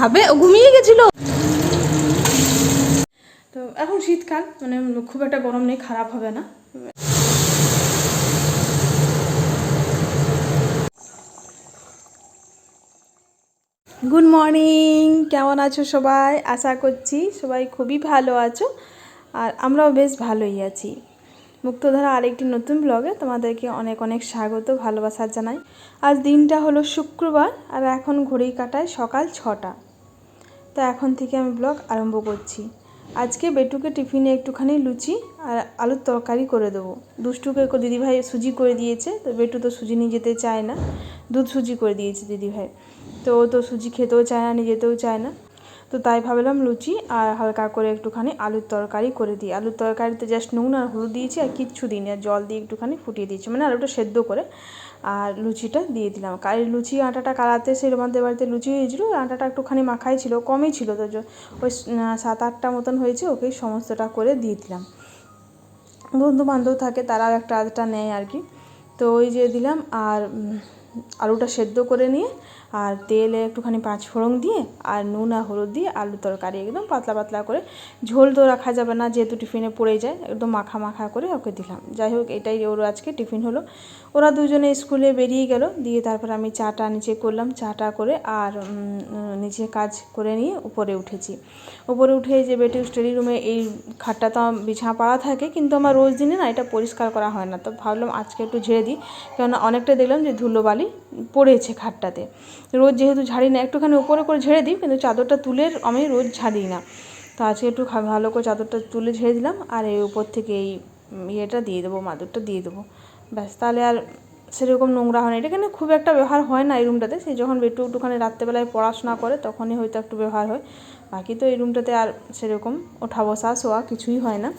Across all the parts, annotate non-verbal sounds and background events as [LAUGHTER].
খাবে ও ঘুমিয়ে গেছিল। তো এখন শীতকাল মানে খুব একটা গরম নেই খারাপ হবে না। গুড মর্নিং কেমন আছো সবাই? আশা করছি সবাই খুবই ভালো আছো আর আমরাও বেশ ভালোই আছি। মুক্তধারা আরেকটি নতুন ব্লগে তোমাদেরকে অনেক অনেক স্বাগত ভালোবাসা জানাই। আজ দিনটা হলো শুক্রবার আর এখন ঘড়ি কাটায় সকাল ছটা। তো এখন থেকে আমি ব্লগ আরম্ভ করছি। আজকে বেটুকে টিফিনে একটুখানি লুচি আর আলুর তরকারি করে দেবো। দুষ্টুকে দিদিভাই সুজি করে দিয়েছে, তো বেটু তো সুজি নিয়ে যেতে চায় না। দুধ সুজি করে দিয়েছে দিদিভাই। তো ও তো সুজি খেতেও চায় না নিয়ে যেতেও চায় না। তো তাই ভাবলাম লুচি আর হালকা করে একটুখানি আলুর তরকারি করে দিই। আলুর তরকারিতে জাস্ট নুন আর হলুদ দিয়েছি আর কিচ্ছু দিইনি আর জল দিয়ে একটুখানি ফুটিয়ে দিয়েছি। মানে আলুটা সেদ্ধ করে আর লুচিটা দিয়ে দিলাম। আর লুচি আটাটা কালাতে সেই আমাদের বাড়িতে লুচি হয়েছিল আটাটা একটুখানি মাখাই ছিল, কমই ছিল তো ওই সাত আটটা মতন হয়েছে ওকেই সমস্তটা করে দিয়ে দিলাম। বন্ধু বান্ধব থাকে তারাও একটা আধটা নেয় আর কি। তো ওই যে দিলাম আর আলুটা সেদ্ধ করে নিয়ে আর তেলে একটুখানি পাঁচ ফোড়ন দিয়ে আর নুন আর হলুদ দিয়ে আলু তরকারি, একদম পাতলা পাতলা করে। ঝোল তো রাখা যাবে না, যেহেতু টিফিনে পড়ে যায়, একদম মাখা মাখা করে ওকে দিলাম। যাই হোক, এটাই ওর আজকে টিফিন হলো। ওরা দুজনে স্কুলে বেরিয়ে গেল, দিয়ে তারপর আমি চাটা নিচে করলাম, চাটা করে আর নিচে কাজ করে নিয়ে উপরে উঠেছি। উপরে উঠে যে বেটি স্টাডি রুমে এই খাটটা তো বিছানা পাড়া থাকে, কিন্তু আমার রোজ দিনে না এটা পরিষ্কার করা হয় না। তো ভাবলাম আজকে একটু ঝেড়ে দিই, কেননা অনেকটা দেখলাম যে ধুলোবালি পড়েছে খাটটাতে। রোজ যেহেতু ঝাড়ি না, একটুখানি উপরে করে ঝেড়ে দিই, কিন্তু চাদরটা তুলে আমি রোজ ঝাড়ি না। তো আজকে একটু ভালো করে চাদরটা তুলে ঝেড়ে দিলাম, আর এই উপর থেকে এই ইয়েটা দিয়ে দেবো, মাদুরটা দিয়ে দেবো। ব্যাস, তাহলে আর সেরকম নোংরা হয় না। এটা এখানে খুব একটা ব্যবহার হয় না এই রুমটাতে, সে যখন একটু একটুখানি রাত্রেবেলায় পড়াশোনা করে, তখনই হয়তো একটু ব্যবহার হয়। বাকি তো এই রুমটাতে আর সেরকম ওঠা বসা শোয়া কিছুই হয় না।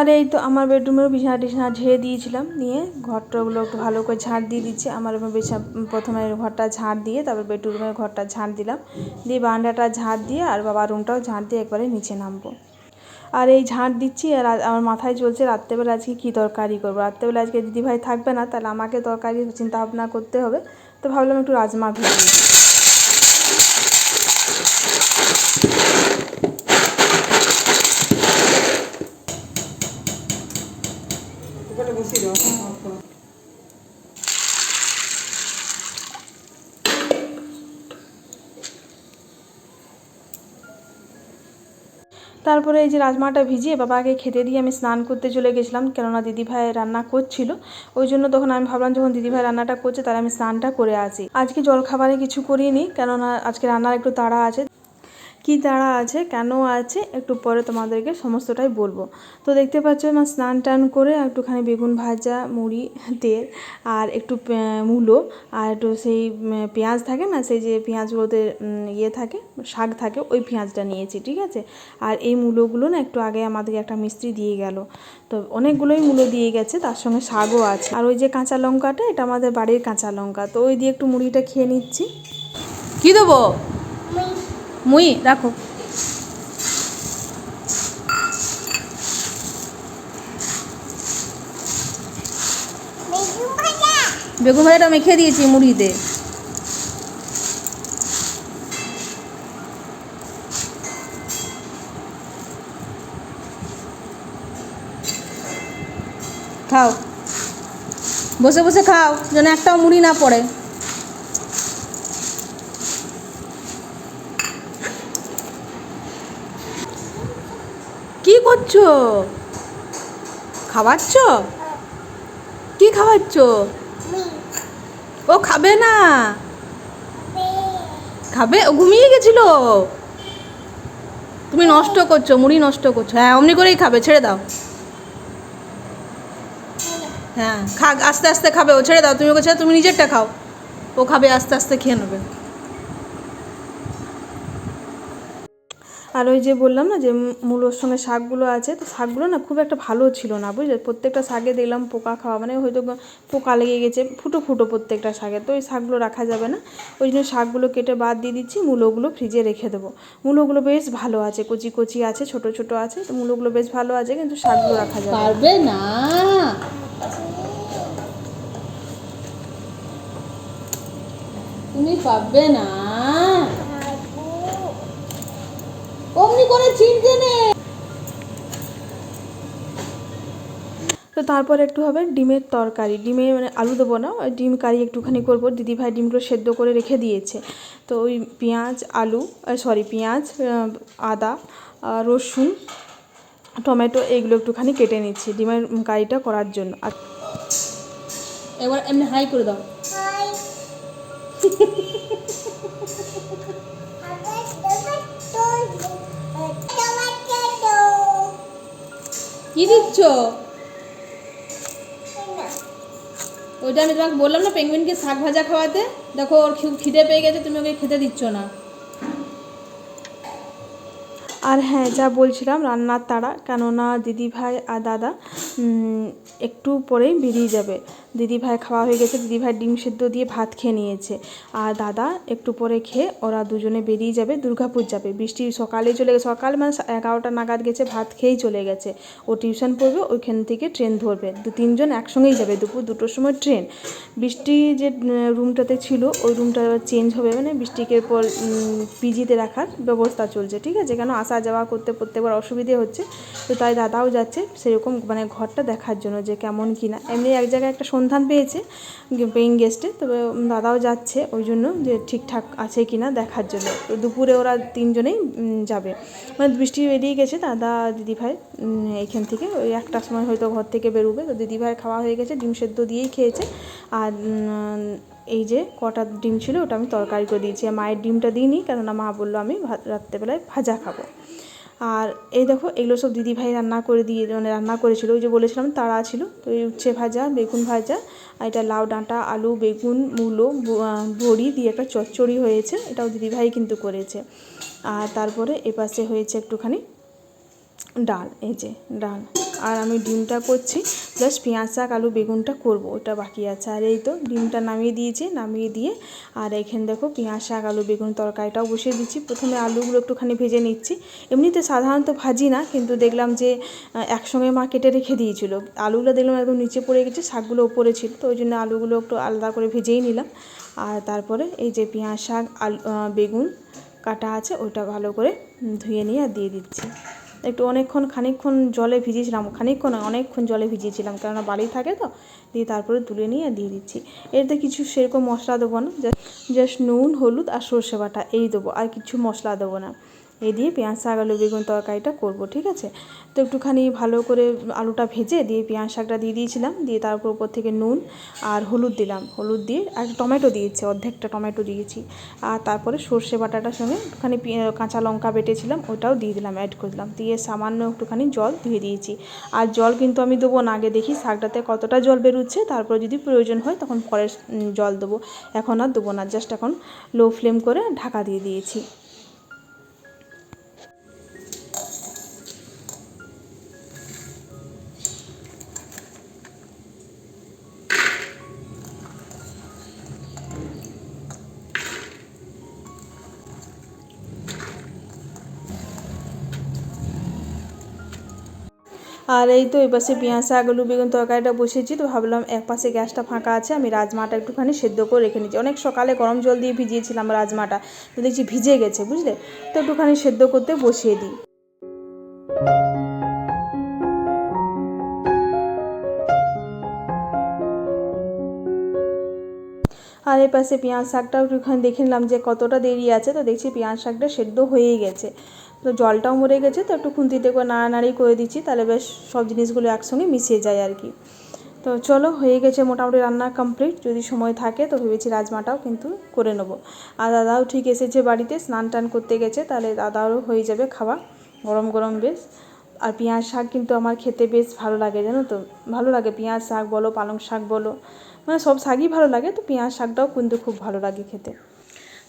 আর এই তো আমার বেডরুমের বিছানা টিছানা ঝেড়ে দিয়েছিলাম, নিয়ে ঘরটাগুলো একটু ভালো করে ঝাড় দিয়ে দিচ্ছে। আমার বিছানা প্রথমে ঘরটা ঝাড় দিয়ে, তারপর বেডরুমের ঘরটা ঝাড় দিলাম। দিয়ে বারান্দাটা ঝাড় দিয়ে আর বাবার রুমটাও ঝাড় দিয়ে একবারে নিচে নামবো। আর এই ঝাঁট দিচ্ছি, আর আমার মাথায় চলছে রাত্রেবেলা আজকে কী তরকারি করব। রাত্রেবেলা আজকে দিদিভাই থাকবে না, তাহলে আমাকে তরকারি চিন্তা ভাবনা করতে হবে। তো ভাবলাম একটু রাজমা ভেজে দিই তারপরে এই যে রাজমাটা ভিজিয়ে বাবাকে খেতে দিয়ে আমি স্নান করতে চলে গেছিলাম, কেননা দিদিভাই রান্না করছিল। ওই জন্য তখন আমি ভাবলাম যখন দিদিভাই রান্নাটা করছে তাহলে আমি স্নানটা করে আসি। আজকে জলখাবারে কিছু করিনি, কেননা আজকে রান্নার একটু তাড়া আছে। কী তাড়া আছে, কেন আছে, একটু পরে তোমাদেরকে সমস্তটাই বলব। তো দেখতে পাচ্ছ আমার স্নান টান করে একটুখানি বেগুন ভাজা, মুড়ি, তেল আর একটু মূলো আর একটু সেই পেঁয়াজ থাকে না, সেই যে পেঁয়াজগুলোতে ইয়ে থাকে, শাক থাকে, ওই পেঁয়াজটা নিয়েছি, ঠিক আছে? আর এই মূলোগুলো না একটু আগে আমাদেরকে একটা মিস্ত্রি দিয়ে গেল। তো অনেকগুলোই মূলো দিয়ে গেছে, তার সঙ্গে শাকও আছে। আর ওই যে কাঁচা লঙ্কাটা, এটা আমাদের বাড়ির কাঁচা লঙ্কা। তো ওই দিয়ে একটু মুড়িটা খেয়ে নিচ্ছি। কী দেবো? মুই, রাখো। বেগুন ভাজাটা মেখে দিয়েছি মুড়িতে। খাও। বসে বসে খাও, যেন একটাও মুড়ি না পড়ে। করছ খাওয়াচ্ছ? কি খাওয়াচ্ছ? ও খাবে না। খাবে? ও ঘুমিয়ে গেছিল? তুমি নষ্ট করছ, মুড়ি নষ্ট করছ। হ্যাঁ অমনি করেই খাবে, ছেড়ে দাও। হ্যাঁ খা আস্তে আস্তে খাবে, ও ছেড়ে দাও। তুমি ওকে ছেড়ে তুমি নিজেরটা খাও। ও খাবে, আস্তে আস্তে খেয়ে নেবে। আর ওই যে বললাম না যে মূলোর সঙ্গে শাকগুলো আছে, তো শাকগুলো না খুব একটা ভালো ছিল না, বুঝলে? প্রত্যেকটা শাকে দেখলাম পোকা খাওয়া মানে হয়তো পোকা লেগে গেছে, ফুটো ফুটো প্রত্যেকটা শাকে, তো ওই শাকগুলো রাখা যাবে না। ওই জন্য শাকগুলো কেটে বাদ দিয়ে দিচ্ছি, মূলোগুলো ফ্রিজে রেখে দেবো। মূলোগুলো বেশ ভালো আছে, কচি কচি আছে, ছোট ছোট আছে, তো মূলোগুলো বেশ ভালো আছে, কিন্তু শাকগুলো রাখা যাবে। পারবে না। তুমি পারবে না। অমনি করে নে। তো তারপর একটু হবে ডিমের তরকারি। ডিমে মানে আলু দেবো না ওই ডিম কারি একটুখানি করব। দিদিভাই ডিমগুলো সেদ্ধ করে রেখে দিয়েছে। তো ওই পেঁয়াজ আলু সরি পেঁয়াজ আদা রসুন টমেটো এগুলো একটুখানি কেটে নিচ্ছি ডিমের কারিটা করার জন্য। আর এবার এমনি হাই করে দাও। [LAUGHS] কি দিচ্ছ? ওইটা আমি তোমাকে বললাম না পেঙ্গুইনকে শাক ভাজা খাওয়াতে। দেখো, ওর খিদে পেয়ে গেছে, তুমি ওকে খেতে দিচ্ছ না। আর হ্যাঁ যা বলছিলাম রান্নার তাড়া, কেননা দিদিভাই আর দাদা একটু পরেই বেরিয়ে যাবে। দিদিভাই খাওয়া হয়ে গেছে, দিদিভাই ডিম সেদ্ধ দিয়ে ভাত খেয়ে নিয়েছে। আর দাদা একটু পরে খেয়ে ওরা দুজনে বেরিয়ে যাবে, দুর্গাপুর যাবে। বৃষ্টি সকালে চলে গেছে, সকাল মানে এগারোটা নাগাদ গেছে, ভাত খেয়েই চলে গেছে। ও টিউশন পড়বে, ওইখান থেকে ট্রেন ধরবে। দু তিনজন একসঙ্গেই যাবে, দুপুর দুটোর সময় ট্রেন। বৃষ্টি যে রুমটাতে ছিল, ওই রুমটা চেঞ্জ হবে মানে বৃষ্টিকে পর পিজিতে রাখার ব্যবস্থা চলছে, ঠিক আছে? কেন আসা যাওয়া করতে প্রত্যেকবার অসুবিধে হচ্ছে। তো তাই দাদাও যাচ্ছে সেরকম মানে ঘরটা দেখার জন্য যে কেমন কি না এমনি এক জায়গায় একটা সন্ধান পেয়েছে পেইং গেস্টে তবে দাদাও যাচ্ছে ওই জন্য যে ঠিকঠাক আছে কি না দেখার জন্য। তো দুপুরে ওরা তিনজনেই যাবে। মানে বৃষ্টি বেরিয়ে গেছে, দাদা, দিদিভাই এইখান থেকে। ওই একটার সময় হয়তো ঘর থেকে বেরোবে। তো দিদিভাই খাওয়া হয়ে গেছে, ডিম সেদ্ধ দিয়েই খেয়েছে। আর এই যে কটা ডিম ছিল ওটা আমি তরকারি করে দিয়েছি। আর মায়ের ডিমটা দিইনি, কেননা মা বলল আমি রাত্রেবেলায় ভাজা খাব। আর এই দেখো, এগুলো সব দিদিভাই রান্না করে দিয়ে মানে রান্না করেছিল। ওই যে বলেছিলাম তাড়া ছিল, তো এই উচ্ছে ভাজা, বেগুন ভাজা, আর এটা লাউ ডাঁটা, আলু, বেগুন, মূলো বড়ি দিয়ে একটা চচ্চড়ি হয়েছে। এটাও দিদিভাই কিন্তু করেছে। আর তারপরে এপাশে হয়েছে একটুখানি ডাল, এই যে ডাল। আর আমি ডিমটা করছি প্লাস পেঁয়াজ শাক, আলু, বেগুনটা করব, ওটা বাকি আছে। আর এই তো ডিমটা নামিয়ে দিয়েছি, নামিয়ে দিয়ে, আর এখানে দেখো পেঁয়াজ শাক, আলু, বেগুন তরকারিটাও বসিয়ে দিচ্ছি। প্রথমে আলুগুলো একটুখানি ভেজে নিচ্ছি। এমনিতে সাধারণত ভাজি না, কিন্তু দেখলাম যে একসঙ্গে মা কেটে রেখে দিয়েছিল। আলুগুলো দেখলাম একদম নিচে পড়ে গেছে, শাকগুলো ওপরে ছিল, তো ওই জন্য আলুগুলো একটু আলাদা করে ভেজেই নিলাম। আর তারপরে এই যে পেঁয়াজ শাক, আলু বেগুন কাটা আছে ওইটা ভালো করে ধুয়ে নিয়ে আর দিয়ে দিচ্ছি। একটু অনেকক্ষণ, খানিকক্ষণ জলে ভিজিয়েছিলাম। খানিকক্ষণ অনেকক্ষণ জলে ভিজিয়েছিলাম। কেননা বালি থাকে তো, দিয়ে তারপরে তুলে নিয়ে দিয়ে দিচ্ছি। এতে কিছু সেরকম মশলা দেবো না জাস্ট নুন, হলুদ আর সর্ষে বাটা, এই দেবো। আর কিছু মশলা দেবো না। এই দিয়ে পেঁয়াজ, শাক, আলু, বেগুন তরকারিটা করব, ঠিক আছে? তো একটুখানি ভালো করে আলুটা ভেজে দিয়ে পেঁয়াজ, শাকটা দিয়ে দিয়েছিলাম, দিয়ে তারপর উপর থেকে নুন আর হলুদ দিলাম। হলুদ দিয়ে আর টমেটো দিয়েছি, অর্ধেকটা টমেটো দিয়েছি। আর তারপরে সর্ষে বাটাটার সঙ্গে একটুখানি কাঁচা লঙ্কা বেটেছিলাম, ওটাও দিয়ে দিলাম অ্যাড করে দিলাম। দিয়ে সামান্য একটুখানি জল দিয়ে দিয়েছি। আর জল কিন্তু আমি দেবো না, আগে দেখি শাকটাতে কতটা জল বেরোচ্ছে, তারপরে যদি প্রয়োজন হয় তখন পরে জল দেবো। এখন আর দেবো না জাস্ট এখন লো ফ্লেম করে ঢাকা দিয়ে দিয়েছি। আর এই তো এই পাশে পেঁয়াজ, শাক, আলু, বেগুন তরকারিটা বসেছি তো ভাবলাম এক পাশে গ্যাসটা ফাঁকা আছে, আমি রাজমাটা একটুখানি সেদ্ধ করে রেখে নিচ্ছি। অনেক সকালে গরম জল দিয়ে ভিজিয়েছিলাম রাজমাটা, তো দেখছি ভিজে গেছে, বুঝলে? তো একটুখানি সেদ্ধ করতে বসিয়ে দিই। আর পাশে পেঁয়াজ শাকটাও একটুখানি দেখে নিলাম যে কতটা দেরি আছে। তো দেখছি পেঁয়াজ শাকটা সেদ্ধ হয়েই গেছে। তো জলটাও মরে গেছে, তো একটু খুন্তিতে করে নাড়ানাড়ি করে দিচ্ছি, তাহলে বেশ সব জিনিসগুলো একসঙ্গে মিশিয়ে যায় আর কি। তো চলো, হয়ে গেছে মোটামুটি রান্না কমপ্লিট যদি সময় থাকে, তো ভেবেছি রাজমাটাও কিন্তু করে নেব। আর দাদাও ঠিক এসেছে বাড়িতে, স্নান টান করতে গেছে, তাহলে দাদারও হয়ে যাবে খাওয়া, গরম গরম বেশ। আর পেঁয়াজ শাক কিন্তু আমার খেতে বেশ ভালো লাগে, জানো তো? ভালো লাগে পেঁয়াজ শাক বলো, পালং শাক বলো। মানে সব শাকই ভালো লাগে, তো পেঁয়াজ শাকটাও কিন্তু খুব ভালো লাগে খেতে।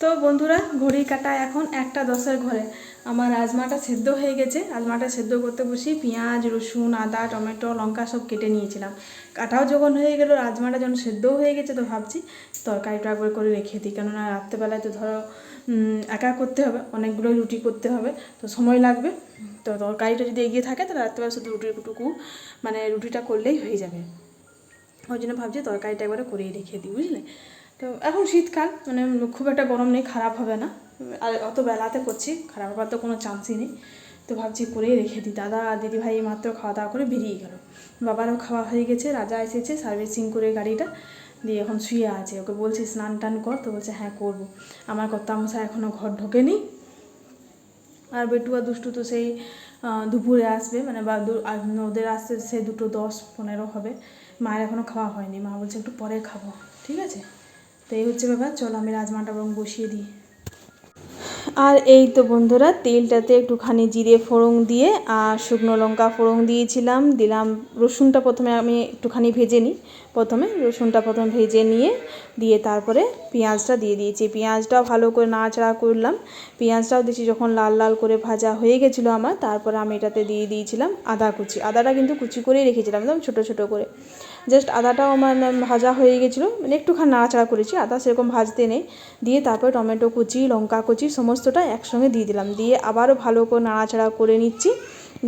তো বন্ধুরা, ঘড়ি কাটা এখন একটা দশের ঘরে। আমার রাজমাটা সেদ্ধ হয়ে গেছে। রাজমাটা সেদ্ধ করতে বসি পেঁয়াজ, রসুন, আদা, টমেটো, লঙ্কা সব কেটে নিয়েছিলাম। কাটাও যখন হয়ে গেল, রাজমাটা যখন সেদ্ধও হয়ে গেছে, তো ভাবছি তরকারিটা একবার করে রেখে দিই। কেননা রাত্রেবেলায় তো ধরো একা করতে হবে, অনেকগুলো রুটি করতে হবে, তো সময় লাগবে। তো তরকারিটা যদি এগিয়ে থাকে, তাহলে রাত্রেবেলা শুধু রুটিটুকু মানে রুটিটা করলেই হয়ে যাবে। ওই জন্য ভাবছি তরকারিটা একবারে করেই রেখে দিই, বুঝলে? তো এখন শীতকাল মানে খুব একটা গরম নেই, খারাপ হবে না। আর অত বেলাতে করছি, খারাপ হবার তো কোনো চান্সই নেই। তো ভাবছি করেই রেখে দিই। দাদা আর দিদিভাই মাত্র খাওয়া দাওয়া করে বেরিয়ে গেল। বাবারও খাওয়া হয়ে গেছে, রাজা এসেছে সার্ভিসিং করে গাড়িটা। দিয়ে এখন শুয়ে আছে। ওকে বলছি, স্নান টান কর? তো বলছে হ্যাঁ করব। আমার কর্তামশাই এখনও ঘর ঢোকেনি। আর বেটু আর দুষ্টু তো সেই দুপুরে আসবে। মানে বা ওদের আসতে, সে দুটো দশ, পনেরো হবে। মায়ের এখনও খাওয়া হয়নি। মা বলছে একটু পরে খাব। ঠিক আছে? তো এই হচ্ছে ব্যাপার। চলো আমি রাজমাটা বরং বসিয়ে দিই। আর এই তো বন্ধুরা, তেলটাতে একটুখানি জিরে ফোড়ন দিয়ে আর শুকনো লঙ্কা ফোড়ন দিয়েছিলাম। দিলাম, রসুনটা প্রথমে আমি একটুখানি ভেজে নিই। প্রথমে রসুনটা প্রথমে ভেজে নিয়ে দিয়ে তারপরে পেঁয়াজটা দিয়ে দিয়েছি। পেঁয়াজটাও ভালো করে নাড়াচাড়া করলাম। পেঁয়াজটাও দিয়েছি যখন লাল লাল করে ভাজা হয়ে গেছিল আমার, তারপরে আমি এটাতে দিয়ে দিয়েছিলাম আদা কুচি। আদাটা কিন্তু কুচি করেই রেখেছিলাম, একদম ছোটো ছোটো করে। জাস্ট আদাটাও আমার ভাজা হয়ে গেছিল। মানে একটুখানি নাড়াচাড়া করেছি, আদা সেরকম ভাজতে নেই। দিয়ে তারপরে টমেটো কুচি, লঙ্কা কুচি, সমস্তটা একসঙ্গে দিয়ে দিলাম। দিয়ে আবারও ভালো করে নাড়াচাড়া করে নিচ্ছি।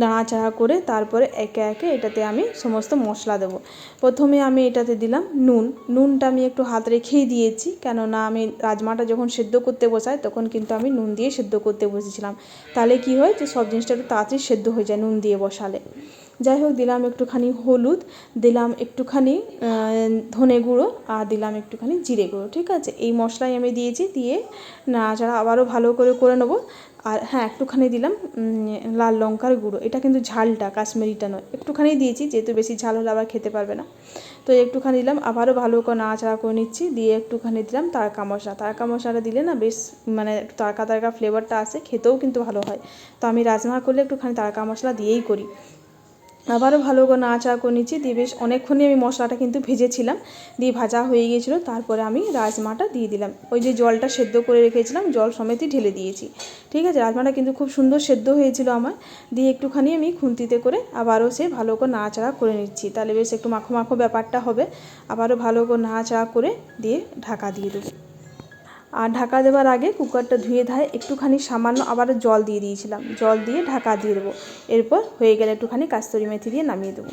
নাড়াচাড়া করে তারপরে একে একে এটাতে আমি সমস্ত মশলা দেবো। প্রথমে আমি এটাতে দিলাম নুন। নুনটা আমি একটু হাত রেখেই দিয়েছি, কেননা আমি রাজমাটা যখন সেদ্ধ করতে বসাই তখন কিন্তু আমি নুন দিয়ে সেদ্ধ করতে বসেছিলাম। তাহলে কি হয় যে সব জিনিসটা একটু তাড়াতাড়ি সেদ্ধ হয়ে যায় নুন দিয়ে বসালে। যাই হোক, দিলাম একটুখানি হলুদ, দিলাম একটুখানি ধনে গুঁড়ো আর দিলাম একটুখানি জিরে গুঁড়ো, ঠিক আছে? এই মশলাই আমি দিয়েছি, দিয়ে নাড়াচাড়া আবারও ভালো করে করে নেব। আর হ্যাঁ একটুখানি দিলাম লাল লঙ্কার গুঁড়ো। এটা কিন্তু ঝালটা, কাশ্মীরিটা নয়। একটুখানি দিয়েছি, যেহেতু বেশি ঝাল হলে আবার খেতে পারবে না। তো একটুখানি দিলাম, আবারও ভালো করে নাড়াচাড়া করে নিচ্ছি, দিয়ে একটুখানি দিলাম তারকা মশলা। তারকা মশলাটা দিলে না বেশ মানে একটু তারকা তারকা ফ্লেভারটা আসে, খেতেও কিন্তু ভালো হয়। তো আমি রাজমা করলে একটুখানি তারকা মশলা দিয়েই করি। আবারও ভালো করে নাড়াচাড়া করে নিচ্ছি। দিয়ে বেশ অনেকক্ষণই আমি মশলাটা কিন্তু ভেজেছিলাম। দিয়ে ভাজা হয়ে গিয়েছিল, তারপরে আমি রাজমাটা দিয়ে দিলাম। ওই যে জলটা সেদ্ধ করে রেখেছিলাম, জল সমেতই ঢেলে দিয়েছি। ঠিক আছে? রাজমাটা কিন্তু খুব সুন্দর সেদ্ধ হয়েছিল আমার। দিয়ে একটুখানি আমি খুন্তিতে করে আবারও সে ভালো করে নাড়াচাড়া করে নিচ্ছি। তাহলে বেশ একটু মাখো মাখো ব্যাপারটা হবে। আবারও ভালো করে নাড়াচাড়া করে দিয়ে ঢাকা দিয়ে দেবো। আর ঢাকা দেওয়ার আগে কুকারটা ধুয়ে ধায় একটুখানি সামান্য আবারও জল দিয়ে দিয়েছিলাম। জল দিয়ে ঢাকা দিয়ে দেবো। এরপর হয়ে গেলে একটুখানি কাস্তরি মেথি দিয়ে নামিয়ে দেবো।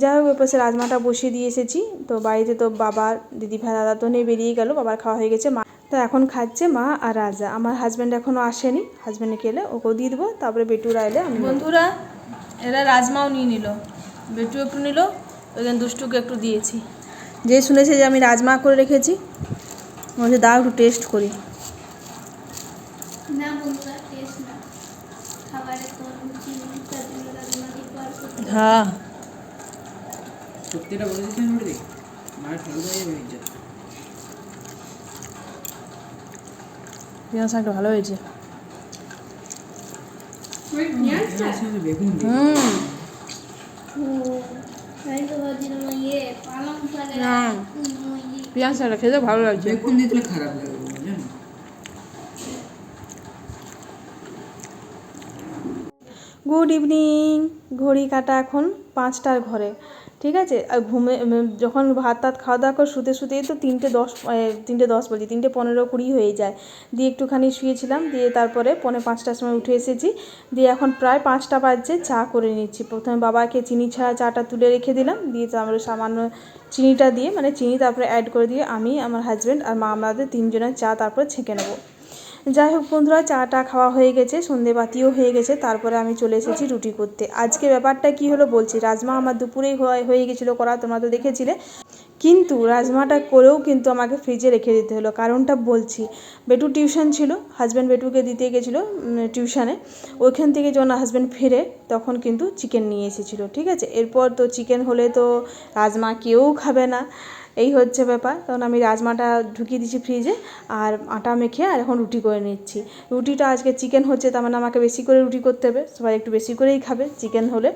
যাই হোক সে রাজমাটা বসিয়ে দিয়ে এসেছি। তো বাড়িতে তো বাবা দিদি ভাই, দাদা তো নেই বেরিয়ে গেল, বাবার খাওয়া হয়ে গেছে, মা। তো এখন খাচ্ছে মা আর রাজা। আমার হাজব্যান্ড এখনও আসেনি। হাজব্যান্ডকে এলে ওকেও দিয়ে দেবো। তারপরে বেটুরা এলে আমি বন্ধুরা, এরা রাজমাও নিয়ে নিল। বেটু একটু নিল। ওইখানে দুষ্টুকে একটু দিয়েছি। যে শুনেছে যে আমি রাজমা করে রেখেছি বলছে দাও একটু টেস্ট করি। হ্যাঁ। সত্যিটা বলে দিচ্ছেন বলে মায়ের ঠাকুর হয়ে যাবে পেঁয়াজ শাকটা ভালো হয়েছে। হুম। পেঁয়াজ শাকটা খেতে ভালো লাগছে। বেগুন দিয়ে দিলে খারাপ লাগে গুড ইভিনিং ঘড়ি কাটা এখন পাঁচটার ঘরে। ঠিক আছে? আর ঘুমে যখন ভাত টাত খাওয়া দাওয়া করে, শুতে শুতেই তো তিনটে দশ তিনটে দশ বলছি তিনটে পনেরো কুড়ি হয়ে যায়। দিয়ে একটুখানি শুয়েছিলাম, দিয়ে তারপরে পৌনে পাঁচটার সময় উঠে এসেছি। দিয়ে এখন প্রায় পাঁচটা বাজছে, চা করে নিচ্ছি। প্রথমে বাবাকে চিনি ছাড়া চাটা তুলে রেখে দিলাম। দিয়ে তারপরে সামান্য চিনিটা দিয়ে মানে চিনি তারপরে অ্যাড করে দিয়ে আমি, আমার হাজব্যান্ড আর মা আমাদের তিনজনের চা তারপরে ছেঁকে নেব। যাই হোক বন্ধুরা, চাটা খাওয়া হয়ে গেছে সন্ধে বাতিও হয়ে গেছে, তারপরে আমি চলে এসেছি রুটি করতে। আজকে ব্যাপারটা কি হলো বলছি, রাজমা আমার দুপুরেই হয়ে- হয়ে গেছিল করা তোমরা তো দেখেছিলে। কিন্তু রাজমাটা করেও কিন্তু আমাকে ফ্রিজে রেখে দিতে হলো, কারণটা বলছি বেটু টিউশন ছিল হাজব্যান্ড বেটুকে দিতে গেছিল টিউশানে ওইখান থেকে যখন হাজব্যান্ড ফিরে, তখন কিন্তু চিকেন নিয়ে এসেছিল, ঠিক আছে? এরপর তো চিকেন হলে তো রাজমা কেউ খাবে না। এই হচ্ছে ব্যাপার। তখন আমি রাজমাটা ঢুকিয়ে দিচ্ছি ফ্রিজে আর আটা মেখে আর এখন রুটি করে নিচ্ছি। রুটিটা আজকে চিকেন হচ্ছে, তার মানে আমাকে বেশি করে রুটি করতে হবে। সবাই একটু বেশি করেই খাবে চিকেন হলে।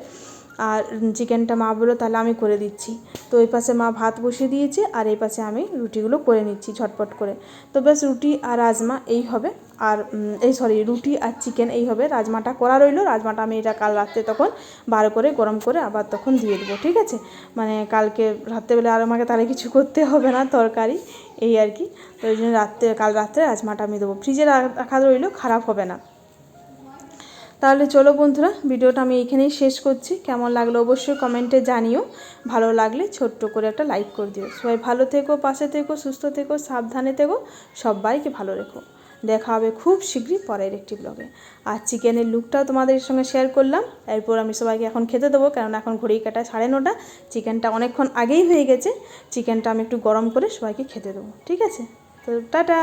আর চিকেনটা মা বলো তাহলে আমি করে দিচ্ছি। তো ওই পাশে মা ভাত বসিয়ে দিয়েছে আর এই পাশে আমি রুটিগুলো করে নিচ্ছি ঝটপট করে। তো ব্যাস রুটি আর রাজমা, এই হবে। আর এই সরি রুটি আর চিকেন এইভাবে রাজমাটা করা রইল। রাজমাটা আমি এটা কাল রাত্রে তখন বার করে, গরম করে আবার তখন দিয়ে দেবো, ঠিক আছে? মানে কালকে রাত্রেবেলা আর আমাকে তাহলে কিছু করতে হবে না, তরকারি, এই আর কি। তো ওই জন্য রাত্রে, কাল রাত্রে রাজমাটা আমি দেবো। ফ্রিজে রাখা রইল, খারাপ হবে না। তাহলে চলো বন্ধুরা, ভিডিওটা আমি এখানেই শেষ করছি। কেমন লাগল অবশ্যই কমেন্টে জানিও। ভালো লাগলে ছোট্ট করে একটা লাইক করে দিও। সবাই ভালো থেকো, পাশে থেকো, সুস্থ থেকো, সাবধানে থেকো। সবাইকে ভালো রেখো। দেখা হবে খুব শীঘ্রই পরের একটি ব্লগে আর চিকেনের লুকটাও তোমাদের সঙ্গে শেয়ার করলাম। এরপর আমি সবাইকে এখন খেতে দেবো কারণ এখন ঘড়ি কাটা সাড়ে নটা। চিকেনটা অনেকক্ষণ আগেই হয়ে গেছে। চিকেনটা আমি একটু গরম করে সবাইকে খেতে দেবো। ঠিক আছে? তো টাটা!